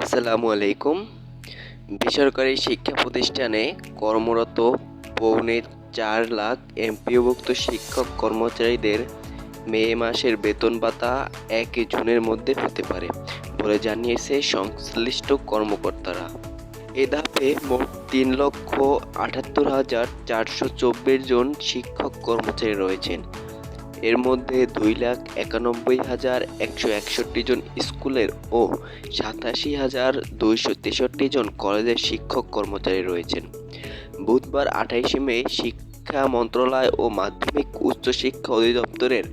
আসসালামু আলাইকুম। বেসরকারি শিক্ষা প্রতিষ্ঠানে কর্মরত পৌনে চার লাখ এমপিওভুক্ত শিক্ষক কর্মচারীদের মে মাসের বেতন ভাতা একই জুনের মধ্যে হতে পারে বলে জানিয়েছে সংশ্লিষ্ট কর্মকর্তারা। এ ধাপে মোট তিন লক্ষ আটাত্তর হাজার চারশো চব্বিশ জন শিক্ষক কর্মচারী রয়েছেন। এর মধ্যে দুই লাখ একানব্বই হাজার একশো একষট্টি জন স্কুলের ও সাতাশি হাজার দুইশো তেষট্টি জন কলেজের শিক্ষক কর্মচারী রয়েছেন। বুধবার আঠাইশে মে শিক্ষা মন্ত্রণালয় ও মাধ্যমিক উচ্চশিক্ষা অধিদপ্তরের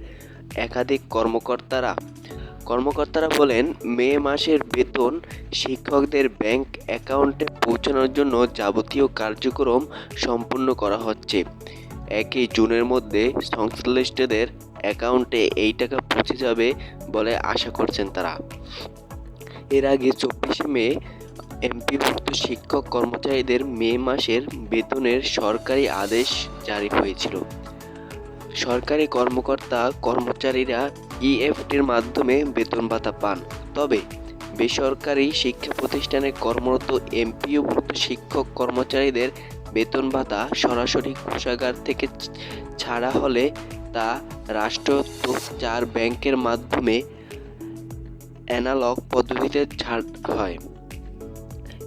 একাধিক কর্মকর্তারা কর্মকর্তারা বলেন, মে মাসের বেতন শিক্ষকদের ব্যাংক অ্যাকাউন্টে পৌঁছানোর জন্য যাবতীয় কার্যক্রম সম্পূর্ণ করা হচ্ছে। একই জুনের মধ্যে সংশ্লিষ্টদের অ্যাকাউন্টে এই টাকা পৌঁছে যাবে বলে আশা করছেন তারা। এর আগে চব্বিশে মে এমপিভুক্ত শিক্ষক কর্মচারীদের মে মাসের বেতনের সরকারি আদেশ জারি হয়েছিল। সরকারি কর্মকর্তা কর্মচারীরা ইএফটির মাধ্যমে বেতন ভাতা পান। তবে বেসরকারি শিক্ষা প্রতিষ্ঠানে কর্মরত এমপিওভুক্ত শিক্ষক কর্মচারীদের বেতন ভাতা সরাসরি কোষাগার থেকে ছাড়া হলে তা রাষ্ট্রত্ব চার ব্যাংকের মাধ্যমে অ্যানালগ পদ্ধতিতে ছাড় হয়।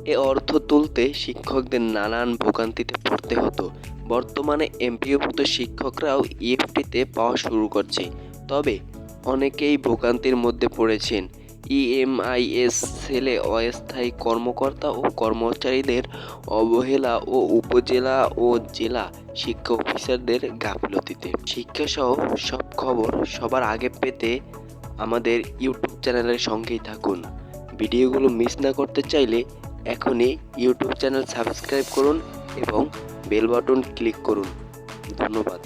এ অর্থ তুলতে শিক্ষকদের নানান ভোগান্তিতে পড়তে হতো। বর্তমানে এমপিওভুক্ত শিক্ষকরাও ইএফটিতে পাওয়া শুরু করছে। তবে অনেকেই ভোগান্তির মধ্যে পড়েছেন। ইএমআইএস সেলে অস্থায়ী কর্মকর্তা ও কর্মচারীদের অবহেলা ও উপজেলা ও জেলা শিক্ষা অফিসারদের গাফিলতিতে। শিক্ষাসহ সব খবর সবার আগে পেতে আমাদের ইউটিউব চ্যানেলের সঙ্গেই থাকুন। ভিডিওগুলো মিস না করতে চাইলে এখনই ইউটিউব চ্যানেল সাবস্ক্রাইব করুন এবং বেল বাটন ক্লিক করুন। ধন্যবাদ।